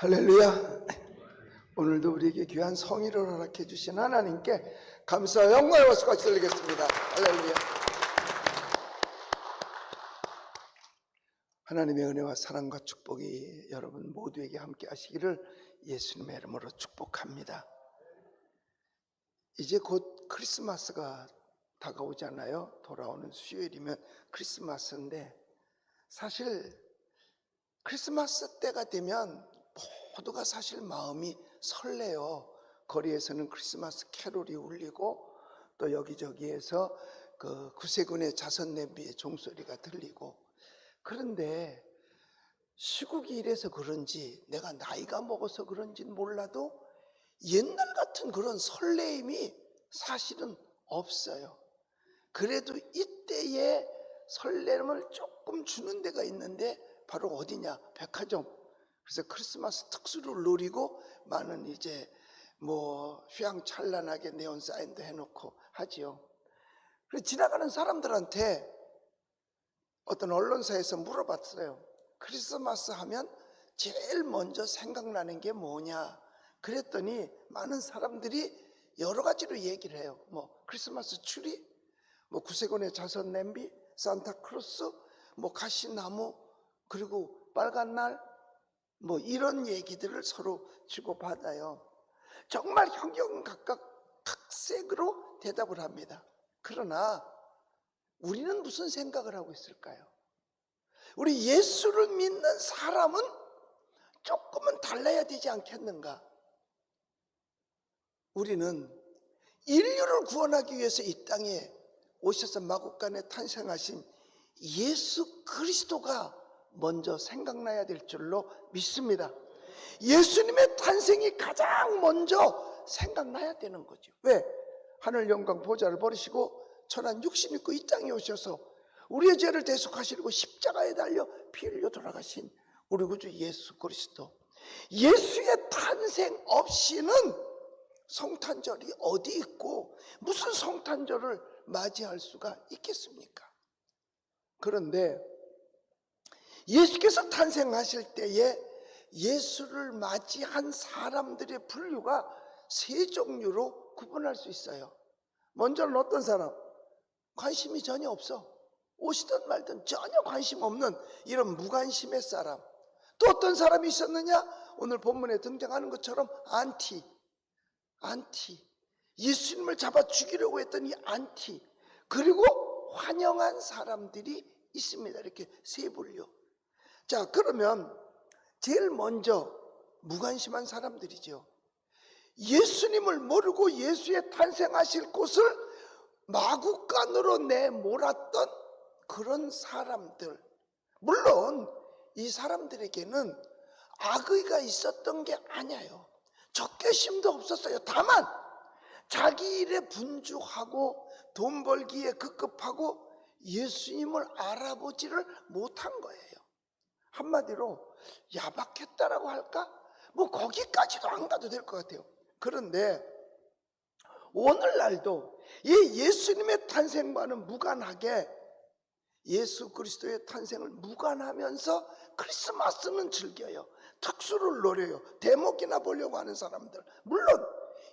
할렐루야. 오늘도 우리에게 귀한 성의를 허락해 주신 하나님께 감사와 영광의 박수가 들리겠습니다. 할렐루야. 하나님의 은혜와 사랑과 축복이 여러분 모두에게 함께 하시기를 예수님의 이름으로 축복합니다. 이제 곧 크리스마스가 다가오잖아요. 돌아오는 수요일이면 크리스마스인데 사실 크리스마스 때가 되면 모두가 사실 마음이 설레요. 거리에서는 크리스마스 캐롤이 울리고 또 여기저기에서 그 구세군의 자선 냄비의 종소리가 들리고 그런데 시국이 이래서 그런지 내가 나이가 먹어서 그런지는 몰라도 옛날 같은 그런 설레임이 사실은 없어요. 그래도 이때의 설렘을 조금 주는 데가 있는데 바로 어디냐? 백화점. 그래서 크리스마스 특수를 노리고 많은 이제 뭐 휘황찬란하게 네온 사인도 해놓고 하지요. 그래서 지나가는 사람들한테 어떤 언론사에서 물어봤어요. 크리스마스 하면 제일 먼저 생각나는 게 뭐냐? 그랬더니 많은 사람들이 여러 가지로 얘기를 해요. 뭐 크리스마스 추리, 뭐 구세군의 자선 냄비, 산타크로스, 뭐 가시나무, 그리고 빨간 날, 뭐 이런 얘기들을 서로 주고받아요. 정말 형경각각 특색으로 대답을 합니다. 그러나 우리는 무슨 생각을 하고 있을까요? 우리 예수를 믿는 사람은 조금은 달라야 되지 않겠는가? 우리는 인류를 구원하기 위해서 이 땅에 오셔서 마국간에 탄생하신 예수 그리스도가 먼저 생각나야 될 줄로 믿습니다. 예수님의 탄생이 가장 먼저 생각나야 되는 거죠. 왜? 하늘 영광 보좌를 버리시고 천한 육신 입고 이 땅에 오셔서 우리의 죄를 대속하시려고 십자가에 달려 피 흘려 돌아가신 우리 구주 예수 그리스도. 예수의 탄생 없이는 성탄절이 어디 있고 무슨 성탄절을 맞이할 수가 있겠습니까? 그런데 예수께서 탄생하실 때에 예수를 맞이한 사람들의 분류가 세 종류로 구분할 수 있어요. 먼저는 어떤 사람? 관심이 전혀 없어. 오시든 말든 전혀 관심 없는 이런 무관심의 사람. 또 어떤 사람이 있었느냐? 오늘 본문에 등장하는 것처럼 안티. 안티. 예수님을 잡아 죽이려고 했던 이 안티. 그리고 환영한 사람들이 있습니다. 이렇게 세 분류. 자, 그러면 제일 먼저 무관심한 사람들이죠. 예수님을 모르고 예수의 탄생하실 곳을 마구간으로 내몰았던 그런 사람들. 물론 이 사람들에게는 악의가 있었던 게 아니에요. 적개심도 없었어요. 다만 자기 일에 분주하고 돈 벌기에 급급하고 예수님을 알아보지를 못한 거예요. 한마디로 야박했다라고 할까? 뭐 거기까지도 안 가도 될 것 같아요. 그런데 오늘날도 이 예수님의 탄생과는 무관하게 예수 그리스도의 탄생을 무관하면서 크리스마스는 즐겨요. 특수를 노려요. 대목이나 보려고 하는 사람들. 물론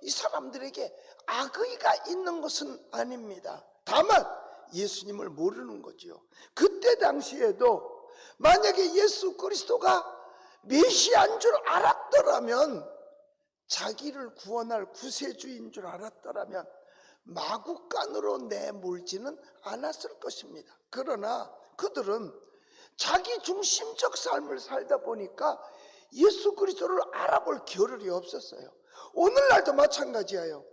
이 사람들에게 악의가 있는 것은 아닙니다. 다만 예수님을 모르는 거지요. 그때 당시에도 만약에 예수 그리스도가 메시아인 줄 알았더라면 자기를 구원할 구세주인 줄 알았더라면 마구간으로 내몰지는 않았을 것입니다. 그러나 그들은 자기 중심적 삶을 살다 보니까 예수 그리스도를 알아볼 겨를이 없었어요. 오늘날도 마찬가지예요.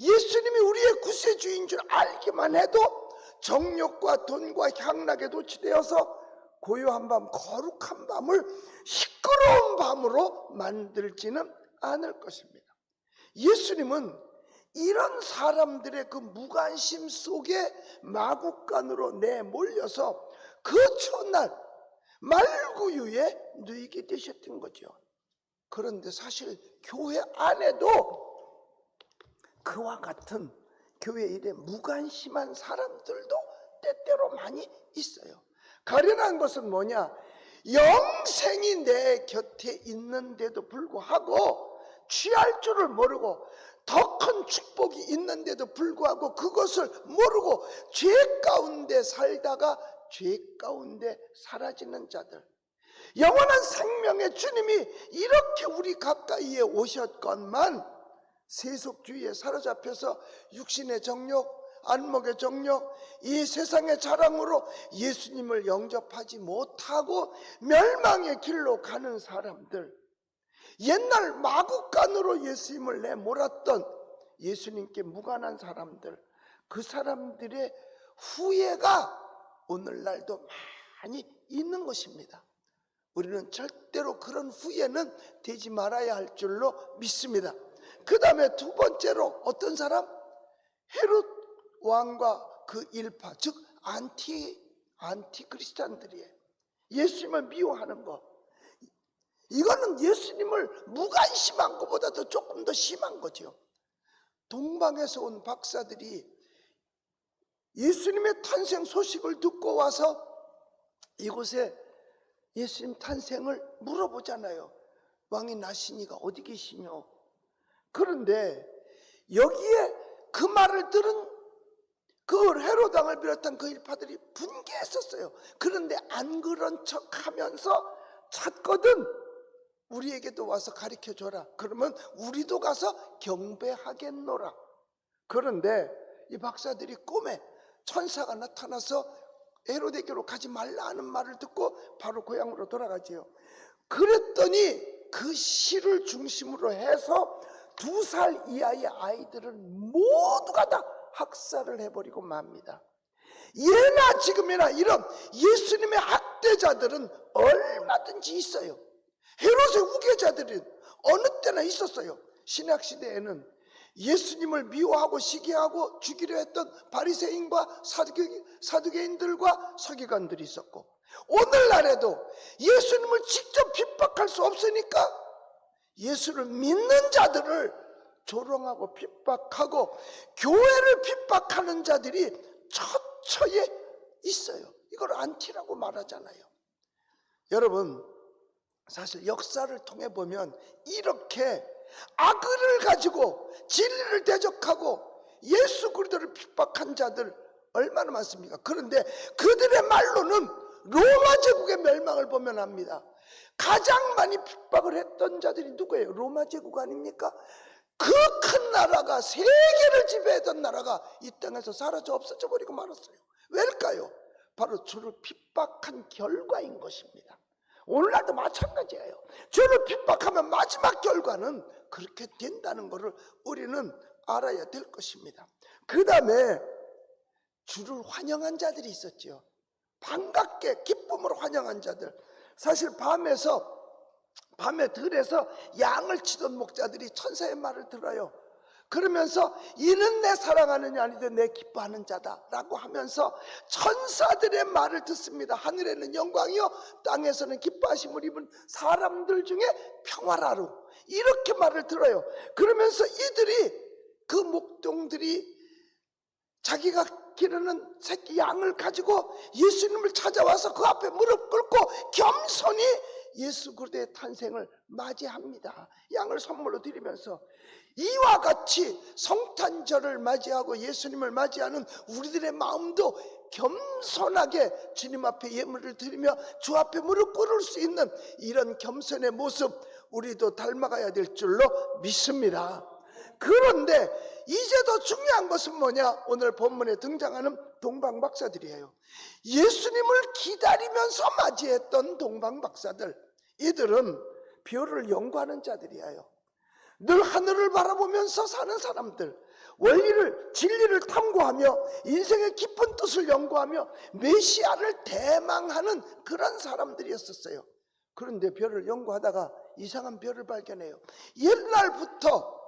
예수님이 우리의 구세주인 줄 알기만 해도 정욕과 돈과 향락에 도취되어서 고요한 밤, 거룩한 밤을 시끄러운 밤으로 만들지는 않을 것입니다. 예수님은 이런 사람들의 그 무관심 속에 마국간으로 내몰려서 그 첫날 말구유에 누이게 되셨던 거죠. 그런데 사실 교회 안에도 그와 같은 교회 일에 무관심한 사람들도 때때로 많이 있어요. 가련한 것은 뭐냐? 영생이 내 곁에 있는데도 불구하고 취할 줄을 모르고 더 큰 축복이 있는데도 불구하고 그것을 모르고 죄 가운데 살다가 죄 가운데 사라지는 자들. 영원한 생명의 주님이 이렇게 우리 가까이에 오셨건만 세속주의에 사로잡혀서 육신의 정욕, 안목의 정욕, 이 세상의 자랑으로 예수님을 영접하지 못하고 멸망의 길로 가는 사람들, 옛날 마국간으로 예수님을 내몰았던 예수님께 무관한 사람들, 그 사람들의 후회가 오늘날도 많이 있는 것입니다. 우리는 절대로 그런 후회는 되지 말아야 할 줄로 믿습니다. 그 다음에 두 번째로 어떤 사람? 헤롯 왕과 그 일파, 즉 안티 안티 크리스찬들이에요. 예수님을 미워하는 것. 이거는 예수님을 무관심한 것보다도 조금 더 심한 거죠. 동방에서 온 박사들이 예수님의 탄생 소식을 듣고 와서 이곳에 예수님 탄생을 물어보잖아요. 왕이 나시니가 어디 계시며? 그런데 여기에 그 말을 들은 그 헤로당을 비롯한 그 일파들이 분개했었어요. 그런데 안 그런 척 하면서 찾거든 우리에게도 와서 가르쳐 줘라. 그러면 우리도 가서 경배하겠노라. 그런데 이 박사들이 꿈에 천사가 나타나서 헤로데게로 가지 말라 하는 말을 듣고 바로 고향으로 돌아가지요. 그랬더니 그 시를 중심으로 해서 두 살 이하의 아이들은 모두가 다 학살을 해버리고 맙니다. 예나 지금이나 이런 예수님의 학대자들은 얼마든지 있어요. 헤롯의 후계자들은 어느 때나 있었어요. 신약 시대에는 예수님을 미워하고 시기하고 죽이려 했던 바리새인과 사두개, 사두개인들과 서기관들이 있었고 오늘날에도 예수님을 직접 핍박할 수 없으니까 예수를 믿는 자들을 조롱하고 핍박하고 교회를 핍박하는 자들이 처처에 있어요. 이걸 안티라고 말하잖아요. 여러분 사실 역사를 통해 보면 이렇게 악을 가지고 진리를 대적하고 예수 그리스도를 핍박한 자들 얼마나 많습니까? 그런데 그들의 말로는 로마 제국의 멸망을 보면 압니다. 가장 많이 핍박을 했던 자들이 누구예요? 로마 제국 아닙니까? 그 큰 나라가 세계를 지배했던 나라가 이 땅에서 사라져 없어져 버리고 말았어요. 왜일까요? 바로 주를 핍박한 결과인 것입니다. 오늘날도 마찬가지예요. 주를 핍박하면 마지막 결과는 그렇게 된다는 것을 우리는 알아야 될 것입니다. 그 다음에 주를 환영한 자들이 있었죠. 반갑게 기쁨으로 환영한 자들. 사실 밤에서 밤에 들에서 양을 치던 목자들이 천사의 말을 들어요. 그러면서 이는 내 사랑하는 이 아니되 내 기뻐하는 자다라고 하면서 천사들의 말을 듣습니다. 하늘에는 영광이요 땅에서는 기뻐하심을 입은 사람들 중에 평화라루 이렇게 말을 들어요. 그러면서 이들이 그 목동들이 자기가 기르는 새끼 양을 가지고 예수님을 찾아와서 그 앞에 무릎 꿇고 겸손히 예수 그리스도의 탄생을 맞이합니다. 양을 선물로 드리면서 이와 같이 성탄절을 맞이하고 예수님을 맞이하는 우리들의 마음도 겸손하게 주님 앞에 예물을 드리며 주 앞에 무릎 꿇을 수 있는 이런 겸손의 모습 우리도 닮아가야 될 줄로 믿습니다. 그런데 이제 더 중요한 것은 뭐냐? 오늘 본문에 등장하는 동방 박사들이에요. 예수님을 기다리면서 맞이했던 동방 박사들. 이들은 별을 연구하는 자들이에요. 늘 하늘을 바라보면서 사는 사람들. 원리를, 진리를 탐구하며 인생의 깊은 뜻을 연구하며 메시아를 대망하는 그런 사람들이었었어요. 그런데 별을 연구하다가 이상한 별을 발견해요. 옛날부터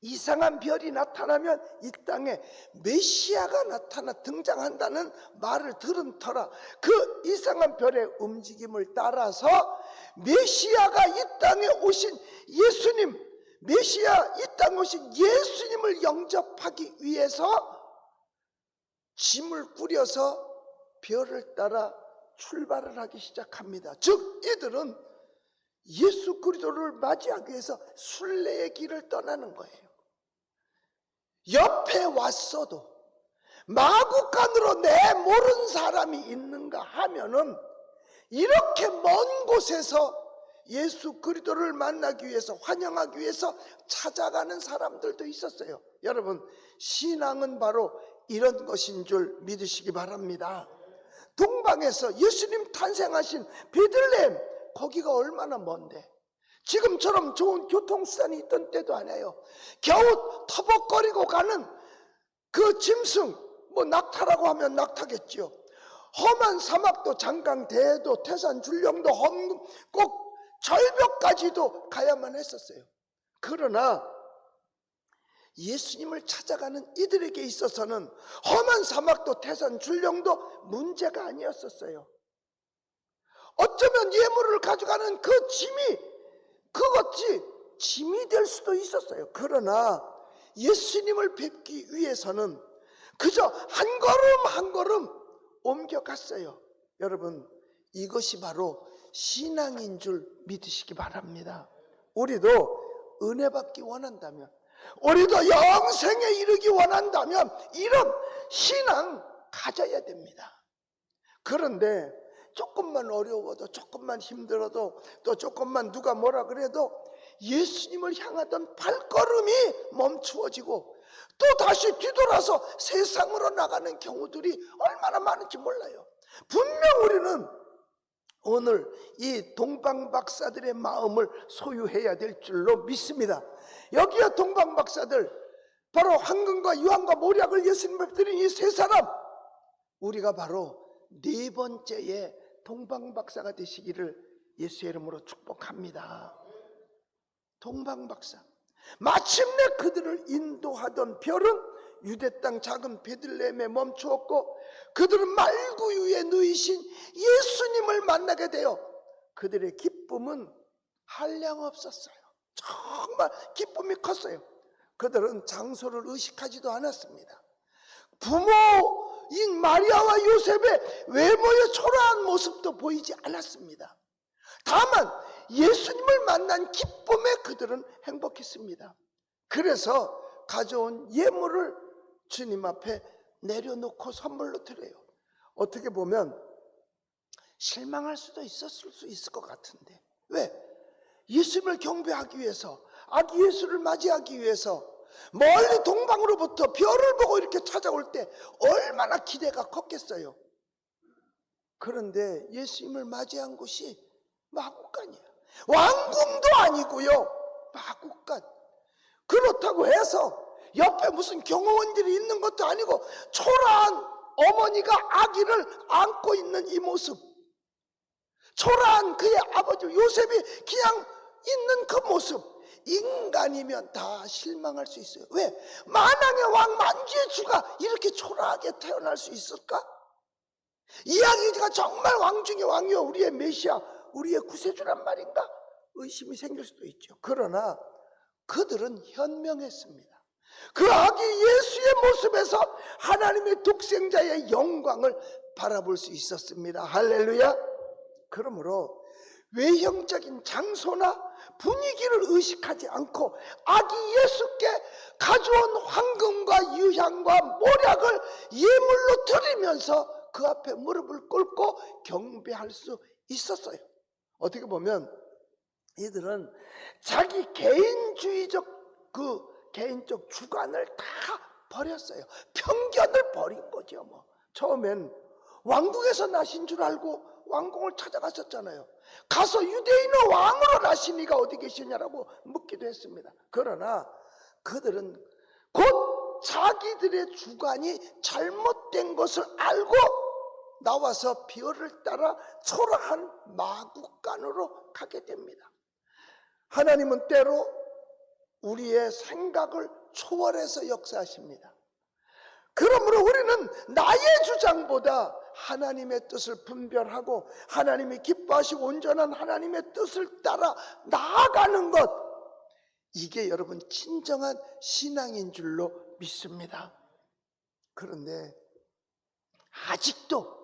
이상한 별이 나타나면 이 땅에 메시아가 나타나 등장한다는 말을 들은 터라 그 이상한 별의 움직임을 따라서 메시아가 이 땅에 오신 예수님 메시아 이 땅에 오신 예수님을 영접하기 위해서 짐을 꾸려서 별을 따라 출발을 하기 시작합니다. 즉 이들은 예수 그리스도를 맞이하기 위해서 순례의 길을 떠나는 거예요. 옆에 왔어도 마구간으로 내 모르는 사람이 있는가 하면은 이렇게 먼 곳에서 예수 그리스도를 만나기 위해서 환영하기 위해서 찾아가는 사람들도 있었어요. 여러분 신앙은 바로 이런 것인 줄 믿으시기 바랍니다. 동방에서 예수님 탄생하신 베들레헴 거기가 얼마나 먼데 지금처럼 좋은 교통수단이 있던 때도 아니에요. 겨우 터벅거리고 가는 그 짐승 뭐 낙타라고 하면 낙타겠지요. 험한 사막도 장강대도 태산 줄령도 험, 꼭 절벽까지도 가야만 했었어요. 그러나 예수님을 찾아가는 이들에게 있어서는 험한 사막도 태산 줄령도 문제가 아니었었어요. 어쩌면 예물을 가져가는 그 짐이 그것이 짐이 될 수도 있었어요. 그러나 예수님을 뵙기 위해서는 그저 한 걸음 한 걸음 옮겨갔어요. 여러분, 이것이 바로 신앙인 줄 믿으시기 바랍니다. 우리도 은혜 받기 원한다면, 우리도 영생에 이르기 원한다면, 이런 신앙 가져야 됩니다. 그런데 조금만 어려워도, 조금만 힘들어도, 또 조금만 누가 뭐라 그래도 예수님을 향하던 발걸음이 멈추어지고 또 다시 뒤돌아서 세상으로 나가는 경우들이 얼마나 많은지 몰라요. 분명 우리는 오늘 이 동방 박사들의 마음을 소유해야 될 줄로 믿습니다. 여기에 동방 박사들 바로 황금과 유황과 모략을 예수님을 드린 이 세 사람 우리가 바로 네 번째의 동방 박사가 되시기를 예수의 이름으로 축복합니다. 동방 박사 마침내 그들을 인도하던 별은 유대 땅 작은 베들레헴에 멈추었고 그들은 말구유에 누이신 예수님을 만나게 되어 그들의 기쁨은 한량 없었어요. 정말 기쁨이 컸어요. 그들은 장소를 의식하지도 않았습니다. 부모 인 마리아와 요셉의 외모의 초라한 모습도 보이지 않았습니다. 다만 예수님을 만난 기쁨에 그들은 행복했습니다. 그래서 가져온 예물을 주님 앞에 내려놓고 선물로 드려요. 어떻게 보면 실망할 수도 있었을 수 있을 것 같은데 왜? 예수님을 경배하기 위해서 아기 예수를 맞이하기 위해서 멀리 동방으로부터 별을 보고 이렇게 찾아올 때 얼마나 기대가 컸겠어요. 그런데 예수님을 맞이한 곳이 마국간이야. 왕궁도 아니고요. 마국간. 그렇다고 해서 옆에 무슨 경호원들이 있는 것도 아니고 초라한 어머니가 아기를 안고 있는 이 모습. 초라한 그의 아버지 요셉이 그냥 있는 그 모습. 인간이면 다 실망할 수 있어요. 왜? 만왕의 왕 만주의 주가 이렇게 초라하게 태어날 수 있을까? 이야기가 정말 왕 중의 왕이요. 우리의 메시아, 우리의 구세주란 말인가? 의심이 생길 수도 있죠. 그러나 그들은 현명했습니다. 그 아기 예수의 모습에서 하나님의 독생자의 영광을 바라볼 수 있었습니다. 할렐루야. 그러므로 외형적인 장소나 분위기를 의식하지 않고 아기 예수께 가져온 황금과 유향과 모략을 예물로 드리면서 그 앞에 무릎을 꿇고 경배할 수 있었어요. 어떻게 보면 이들은 자기 개인주의적 그 개인적 주관을 다 버렸어요. 편견을 버린 거죠. 뭐 처음엔 왕궁에서 나신 줄 알고 왕궁을 찾아갔었잖아요. 가서 유대인의 왕으로 나신 이가 어디 계시냐라고 묻기도 했습니다. 그러나 그들은 곧 자기들의 주관이 잘못된 것을 알고 나와서 비어를 따라 초라한 마국간으로 가게 됩니다. 하나님은 때로 우리의 생각을 초월해서 역사하십니다. 그러므로 우리는 나의 주장보다 하나님의 뜻을 분별하고 하나님이 기뻐하시고 온전한 하나님의 뜻을 따라 나아가는 것 이게 여러분 진정한 신앙인 줄로 믿습니다. 그런데 아직도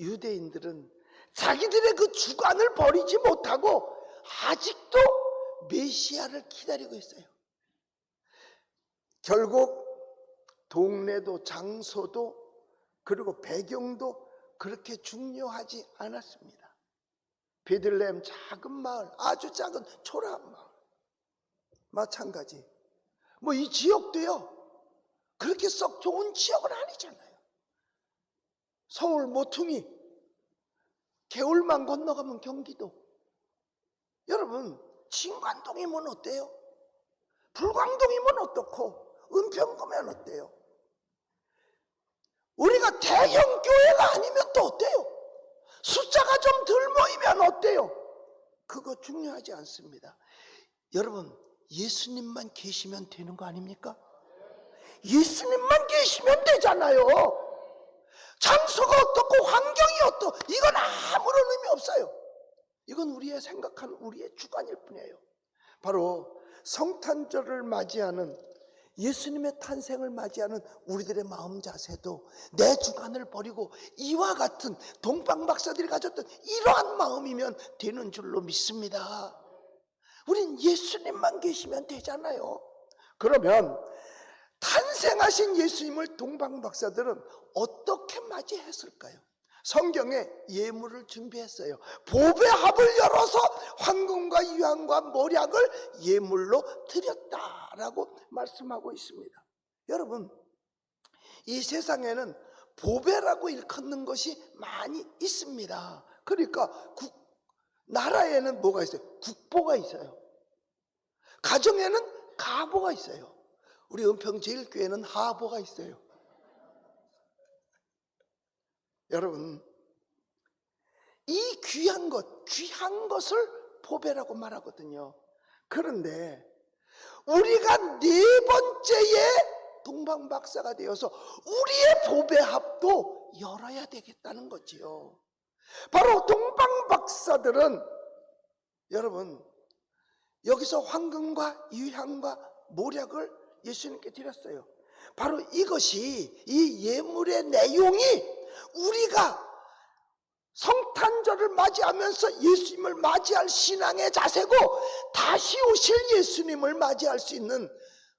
유대인들은 자기들의 그 주관을 버리지 못하고 아직도 메시아를 기다리고 있어요. 결국 동네도 장소도 그리고 배경도 그렇게 중요하지 않았습니다. 베들레헴 작은 마을, 아주 작은 초라한 마을. 마찬가지. 뭐 이 지역도요. 그렇게 썩 좋은 지역은 아니잖아요. 서울 모퉁이, 개울만 건너가면 경기도. 여러분, 진관동이면 어때요? 불광동이면 어떻고, 은평구면 어때요? 우리가 대형 교회가 아니면 또 어때요? 숫자가 좀 덜 모이면 어때요? 그거 중요하지 않습니다. 여러분, 예수님만 계시면 되는 거 아닙니까? 예수님만 계시면 되잖아요. 장소가 어떻고 환경이 어떻고 이건 아무런 의미 없어요. 이건 우리의 생각하는 우리의 주관일 뿐이에요. 바로 성탄절을 맞이하는 예수님의 탄생을 맞이하는 우리들의 마음 자세도 내 주관을 버리고 이와 같은 동방 박사들이 가졌던 이러한 마음이면 되는 줄로 믿습니다. 우린 예수님만 계시면 되잖아요. 그러면 탄생하신 예수님을 동방 박사들은 어떻게 맞이했을까요? 성경에 예물을 준비했어요. 보배 합을 열어서 황금과 유황과 모략을 예물로 드렸다라고 말씀하고 있습니다. 여러분, 이 세상에는 보배라고 일컫는 것이 많이 있습니다. 그러니까 국, 나라에는 뭐가 있어요? 국보가 있어요. 가정에는 가보가 있어요. 우리 은평제일교회는 하보가 있어요. 여러분, 이 귀한 것, 귀한 것을 보배라고 말하거든요. 그런데 우리가 네 번째의 동방박사가 되어서 우리의 보배합도 열어야 되겠다는 거지요. 바로 동방박사들은 여러분 여기서 황금과 유향과 모략을 예수님께 드렸어요. 바로 이것이 이 예물의 내용이 우리가 성탄절을 맞이하면서 예수님을 맞이할 신앙의 자세고 다시 오실 예수님을 맞이할 수 있는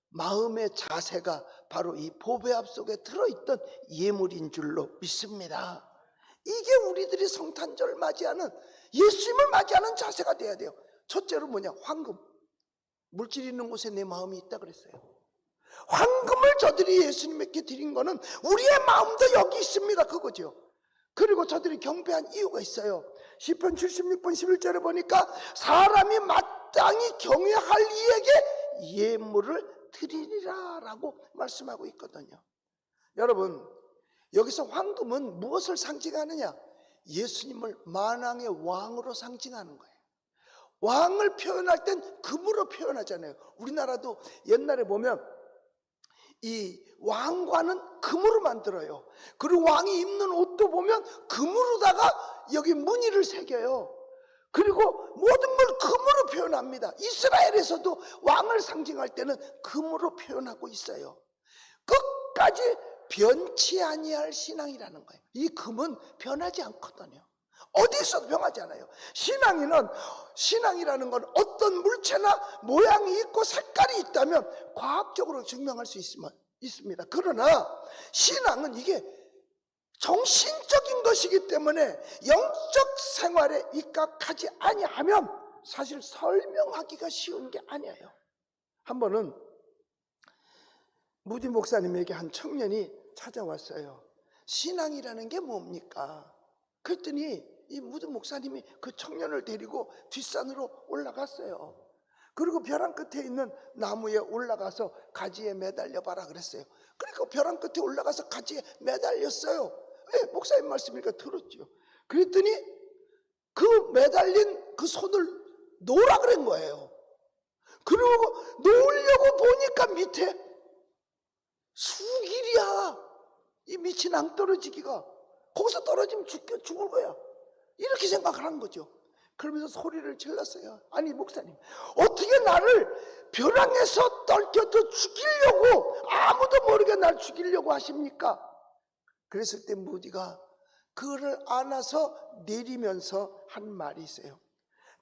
마음의 자세가 바로 이 보배합 속에 들어있던 예물인 줄로 믿습니다. 이게 우리들이 성탄절을 맞이하는 예수님을 맞이하는 자세가 돼야 돼요. 첫째로 뭐냐? 황금. 물질 있는 곳에 내 마음이 있다 그랬어요. 황금을 저들이 예수님께 드린 거는 우리의 마음도 여기 있습니다. 그거죠. 그리고 저들이 경배한 이유가 있어요. 시편 76편 11절에 보니까 사람이 마땅히 경외할 이에게 예물을 드리리라 라고 말씀하고 있거든요. 여러분, 여기서 황금은 무엇을 상징하느냐? 예수님을 만왕의 왕으로 상징하는 거예요. 왕을 표현할 땐 금으로 표현하잖아요. 우리나라도 옛날에 보면 이 왕관은 금으로 만들어요. 그리고 왕이 입는 옷도 보면 금으로다가 여기 무늬를 새겨요. 그리고 모든 걸 금으로 표현합니다. 이스라엘에서도 왕을 상징할 때는 금으로 표현하고 있어요. 끝까지 변치 아니할 신앙이라는 거예요. 이 금은 변하지 않거든요. 어디서도 변하지 않아요. 신앙이는 신앙이라는 건 어떤 물체나 모양이 있고 색깔이 있다면 과학적으로 증명할 수 있습니다. 그러나 신앙은 이게 정신적인 것이기 때문에 영적 생활에 입각하지 아니하면 사실 설명하기가 쉬운 게 아니에요. 한 번은 무디 목사님에게 한 청년이 찾아왔어요. 신앙이라는 게 뭡니까? 그랬더니 이 무드 목사님이 그 청년을 데리고 뒷산으로 올라갔어요. 그리고 벼랑 끝에 있는 나무에 올라가서 가지에 매달려 봐라 그랬어요. 그러니까 벼랑 끝에 올라가서 가지에 매달렸어요. 왜? 목사님 말씀이니까 들었죠. 그랬더니 그 매달린 그 손을 놓으라 그런 거예요. 그리고 놓으려고 보니까 밑에 수길이야. 이 밑이 낭떨어지기가. 거기서 떨어지면 죽, 죽을 거야. 이렇게 생각을 한 거죠. 그러면서 소리를 질렀어요. 아니, 목사님. 어떻게 나를 벼랑에서 떨겨서 죽이려고, 아무도 모르게 날 죽이려고 하십니까? 그랬을 때 무디가 그를 안아서 내리면서 한 말이 있어요.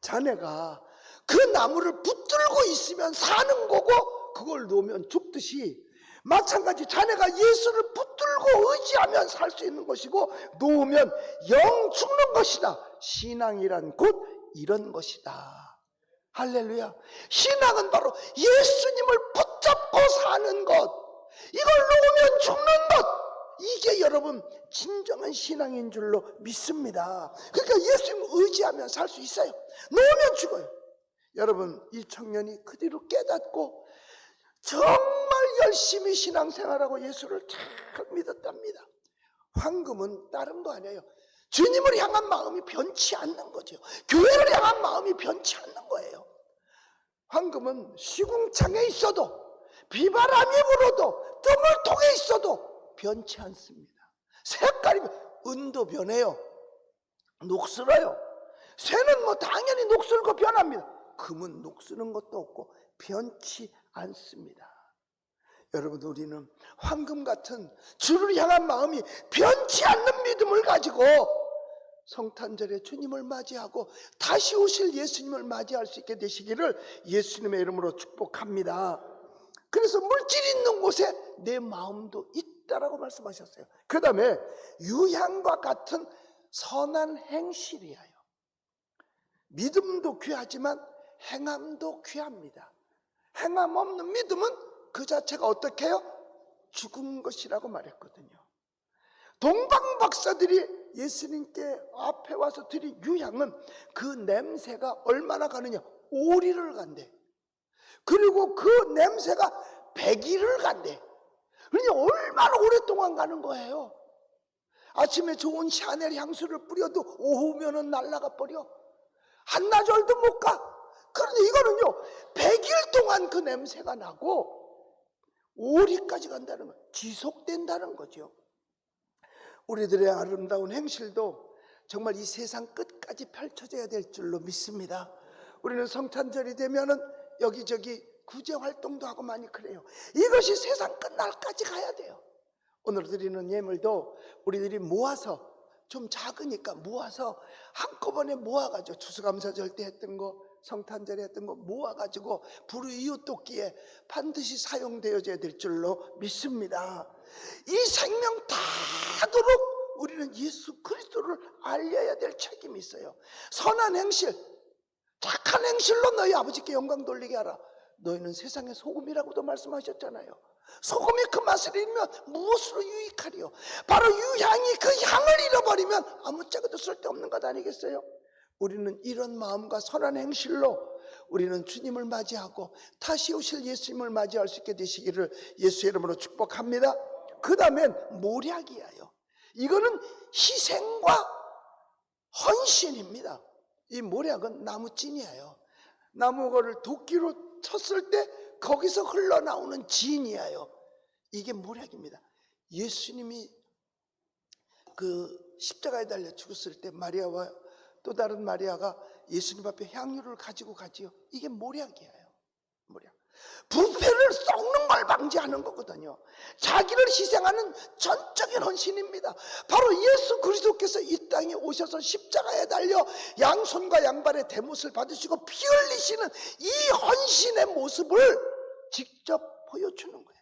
자네가 그 나무를 붙들고 있으면 사는 거고 그걸 놓으면 죽듯이 마찬가지 자네가 예수를 붙 들고 의지하면 살 수 있는 것이고 놓으면 영 죽는 것이다. 신앙이란 곧 이런 것이다. 할렐루야. 신앙은 바로 예수님을 붙잡고 사는 것. 이걸 놓으면 죽는 것. 이게 여러분 진정한 신앙인 줄로 믿습니다. 그러니까 예수님 의지하면 살 수 있어요. 놓으면 죽어요. 여러분 이 청년이 그 뒤로 깨닫고 정말 열심히 신앙생활하고 예수를 잘 믿었답니다. 황금은 다른 거 아니에요. 주님을 향한 마음이 변치 않는 거죠. 교회를 향한 마음이 변치 않는 거예요. 황금은 시궁창에 있어도 비바람이 불어도 뜸을 통해 있어도 변치 않습니다. 색깔이 은도 변해요. 녹슬어요. 새는 뭐 당연히 녹슬고 변합니다. 금은 녹슬는 것도 없고 변치 않습니다. 여러분 우리는 황금 같은 주를 향한 마음이 변치 않는 믿음을 가지고 성탄절에 주님을 맞이하고 다시 오실 예수님을 맞이할 수 있게 되시기를 예수님의 이름으로 축복합니다. 그래서 물질 있는 곳에 내 마음도 있다라고 말씀하셨어요. 그 다음에 유향과 같은 선한 행실이에요. 믿음도 귀하지만 행함도 귀합니다. 행함 없는 믿음은 그 자체가 어떻게 해요? 죽은 것이라고 말했거든요. 동방 박사들이 예수님께 앞에 와서 드린 유향은 그 냄새가 얼마나 가느냐? 오리를 간대. 그리고 그 냄새가 백일을 간대. 그러니 얼마나 오랫동안 가는 거예요. 아침에 좋은 샤넬 향수를 뿌려도 오후면은 날라가 버려. 한나절도 못 가. 그런데 이거는요, 100일 동안 그 냄새가 나고, 오리까지 간다는 거, 지속된다는 거죠. 우리들의 아름다운 행실도 정말 이 세상 끝까지 펼쳐져야 될 줄로 믿습니다. 우리는 성탄절이 되면은 여기저기 구제 활동도 하고 많이 그래요. 이것이 세상 끝날까지 가야 돼요. 오늘 드리는 예물도 우리들이 모아서 좀 작으니까 모아서 한꺼번에 모아가지고 추수감사절 때 했던 거 성탄절에 했던 거 모아가지고 불의이웃 돕기에 반드시 사용되어져야 될 줄로 믿습니다. 이 생명 다도록 우리는 예수 그리스도를 알려야 될 책임이 있어요. 선한 행실, 착한 행실로 너희 아버지께 영광 돌리게 하라. 너희는 세상의 소금이라고도 말씀하셨잖아요. 소금이 그 맛을 잃으면 무엇으로 유익하리요? 바로 유향이 그 향을 잃어버리면 아무짝에도 쓸데없는 것 아니겠어요? 우리는 이런 마음과 선한 행실로 우리는 주님을 맞이하고 다시 오실 예수님을 맞이할 수 있게 되시기를 예수 이름으로 축복합니다. 그 다음엔 모략이에요. 이거는 희생과 헌신입니다. 이 모략은 나무찐이에요. 나무를 도끼로 쳤을 때 거기서 흘러나오는 진이에요. 이게 모략입니다. 예수님이 그 십자가에 달려 죽었을 때 마리아와 또 다른 마리아가 예수님 앞에 향유를 가지고 가지요. 이게 모략이에요. 모략. 부패를 썩는 걸 방지하는 거거든요. 자기를 희생하는 전적인 헌신입니다. 바로 예수 그리스도께서 이 땅에 오셔서 십자가에 달려 양손과 양발의 대못을 받으시고 피 흘리시는 이 헌신의 모습을 직접 보여주는 거예요.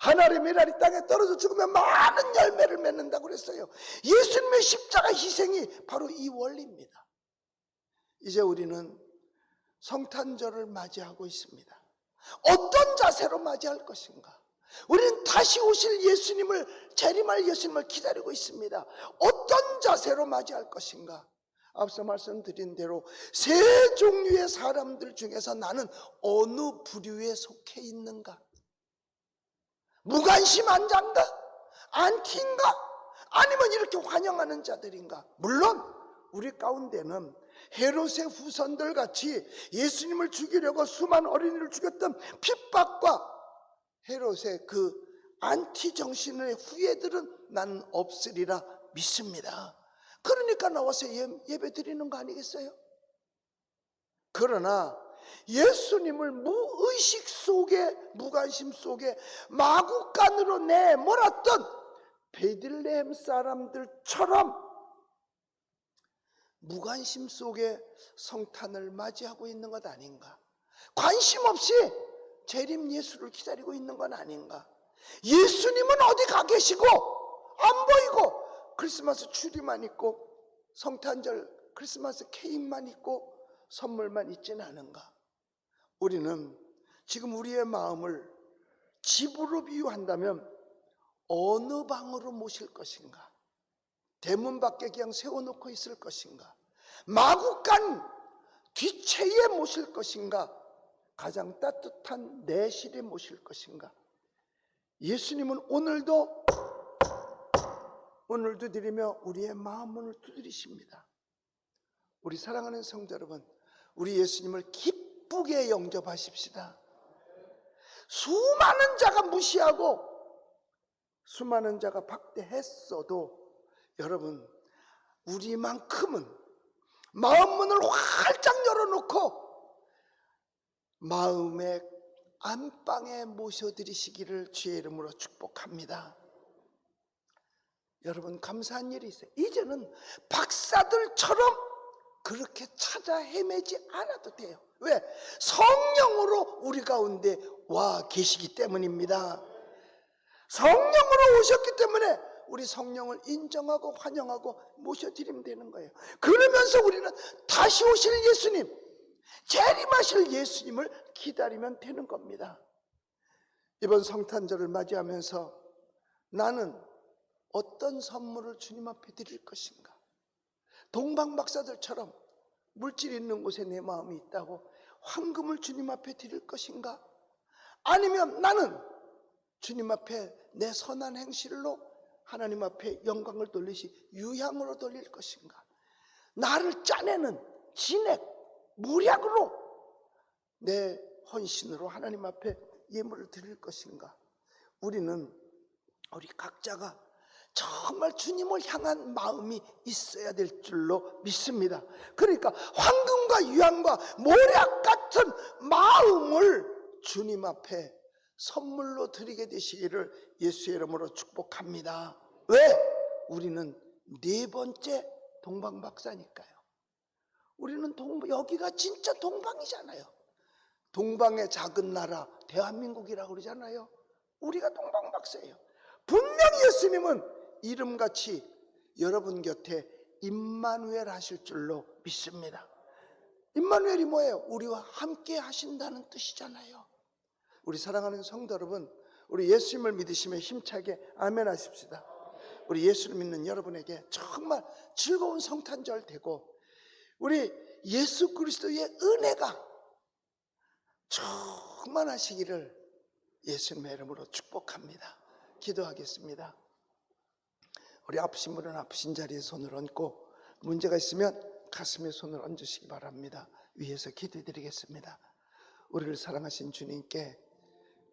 하나의 메랄이 땅에 떨어져 죽으면 많은 열매를 맺는다고 그랬어요. 예수님의 십자가 희생이 바로 이 원리입니다. 이제 우리는 성탄절을 맞이하고 있습니다. 어떤 자세로 맞이할 것인가? 우리는 다시 오실 예수님을 재림할 예수님을 기다리고 있습니다. 어떤 자세로 맞이할 것인가? 앞서 말씀드린 대로 세 종류의 사람들 중에서 나는 어느 부류에 속해 있는가? 무관심 한 자인가? 안티인가? 아니면 이렇게 환영하는 자들인가? 물론 우리 가운데는 헤롯의 후손들 같이 예수님을 죽이려고 수많은 어린이를 죽였던 핍박과 헤롯의 그 안티 정신의 후예들은 난 없으리라 믿습니다. 그러니까 나와서 예, 예배 드리는 거 아니겠어요? 그러나 예수님을 무의식 속에 무관심 속에 마구간으로 내몰았던 베들레헴 사람들처럼 무관심 속에 성탄을 맞이하고 있는 것 아닌가? 관심 없이 재림 예수를 기다리고 있는 건 아닌가? 예수님은 어디 가 계시고 안 보이고 크리스마스 추리만 있고 성탄절 크리스마스 케이크만 있고 선물만 있지는 않은가? 우리는 지금 우리의 마음을 집으로 비유한다면 어느 방으로 모실 것인가? 대문 밖에 그냥 세워놓고 있을 것인가? 마구간 뒷채에 모실 것인가? 가장 따뜻한 내실에 모실 것인가? 예수님은 오늘도 오늘도 드리며 우리의 마음문을 두드리십니다. 우리 사랑하는 성도 여러분, 우리 예수님을 기쁘게 영접하십시다. 수많은 자가 무시하고 수많은 자가 박대했어도 여러분 우리만큼은 마음 문을 활짝 열어놓고 마음의 안방에 모셔드리시기를 주의 이름으로 축복합니다. 여러분 감사한 일이 있어요. 이제는 박사들처럼 그렇게 찾아 헤매지 않아도 돼요. 왜? 성령으로 우리 가운데 와 계시기 때문입니다. 성령으로 오셨기 때문에 우리 성령을 인정하고 환영하고 모셔드리면 되는 거예요. 그러면서 우리는 다시 오실 예수님, 재림하실 예수님을 기다리면 되는 겁니다. 이번 성탄절을 맞이하면서 나는 어떤 선물을 주님 앞에 드릴 것인가? 동방 박사들처럼 물질 있는 곳에 내 마음이 있다고 황금을 주님 앞에 드릴 것인가? 아니면 나는 주님 앞에 내 선한 행실로 하나님 앞에 영광을 돌리시 유향으로 돌릴 것인가? 나를 짜내는 진액, 무약으로 내 헌신으로 하나님 앞에 예물을 드릴 것인가? 우리는 우리 각자가 정말 주님을 향한 마음이 있어야 될 줄로 믿습니다. 그러니까 황금과 유황과 모략 같은 마음을 주님 앞에 선물로 드리게 되시기를 예수의 이름으로 축복합니다. 왜? 우리는 네 번째 동방 박사니까요. 우리는 동, 여기가 진짜 동방이잖아요. 동방의 작은 나라 대한민국이라고 그러잖아요. 우리가 동방 박사예요. 분명히 예수님은 이름같이 여러분 곁에 임마누엘 하실 줄로 믿습니다. 임마누엘이 뭐예요? 우리와 함께 하신다는 뜻이잖아요. 우리 사랑하는 성도 여러분, 우리 예수님을 믿으시면 힘차게 아멘 하십시다. 우리 예수를 믿는 여러분에게 정말 즐거운 성탄절 되고 우리 예수 그리스도의 은혜가 충만하시기를 예수님의 이름으로 축복합니다. 기도하겠습니다. 우리 아프신 분은 아프신 자리에 손을 얹고 문제가 있으면 가슴에 손을 얹으시기 바랍니다. 위에서 기도드리겠습니다. 우리를 사랑하신 주님께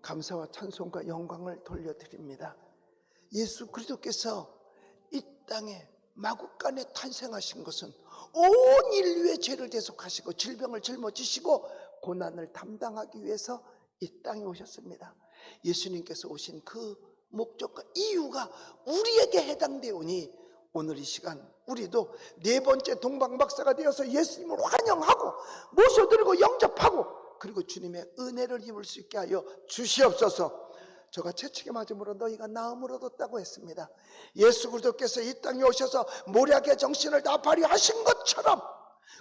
감사와 찬송과 영광을 돌려드립니다. 예수 그리스도께서 이 땅에 마국간에 탄생하신 것은 온 인류의 죄를 대속하시고 질병을 짊어지시고 고난을 담당하기 위해서 이 땅에 오셨습니다. 예수님께서 오신 그 목적과 이유가 우리에게 해당되오니 오늘 이 시간 우리도 네 번째 동방박사가 되어서 예수님을 환영하고 모셔드리고 영접하고 그리고 주님의 은혜를 입을 수 있게 하여 주시옵소서. 저가 채찍에 맞음으로 너희가 나음을 얻었다고 했습니다. 예수 그리스도께서 이 땅에 오셔서 모략의 정신을 다 발휘하신 것처럼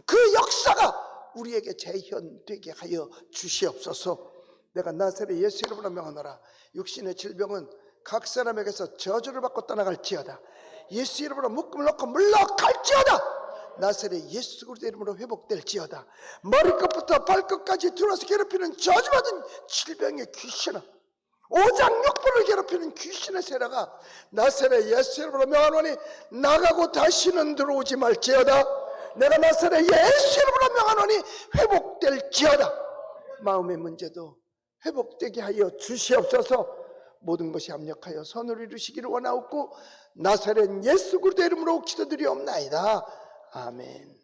그 역사가 우리에게 재현되게 하여 주시옵소서. 내가 나사렛 예수 이름으로 명하노라. 육신의 질병은 각 사람에게서 저주를 받고 떠나갈지어다. 예수 이름으로 묶음을 놓고 물러갈지어다. 나사렛 예수 그리스도 이름으로 회복될지어다. 머리끝부터 발끝까지 들어서 괴롭히는 저주받은 질병의 귀신아. 오장육부를 괴롭히는 귀신의 세라가 나사렛 예수 이름으로 명하노니 나가고 다시는 들어오지 말지어다. 내가 나사렛 예수 이름으로 명하노니 회복될지어다. 마음의 문제도 회복되게 하여 주시옵소서. 모든 것이 합력하여 선을 이루시기를 원하옵고 나사렛 예수 그리스도 이름으로 기도드리옵나이다. 아멘.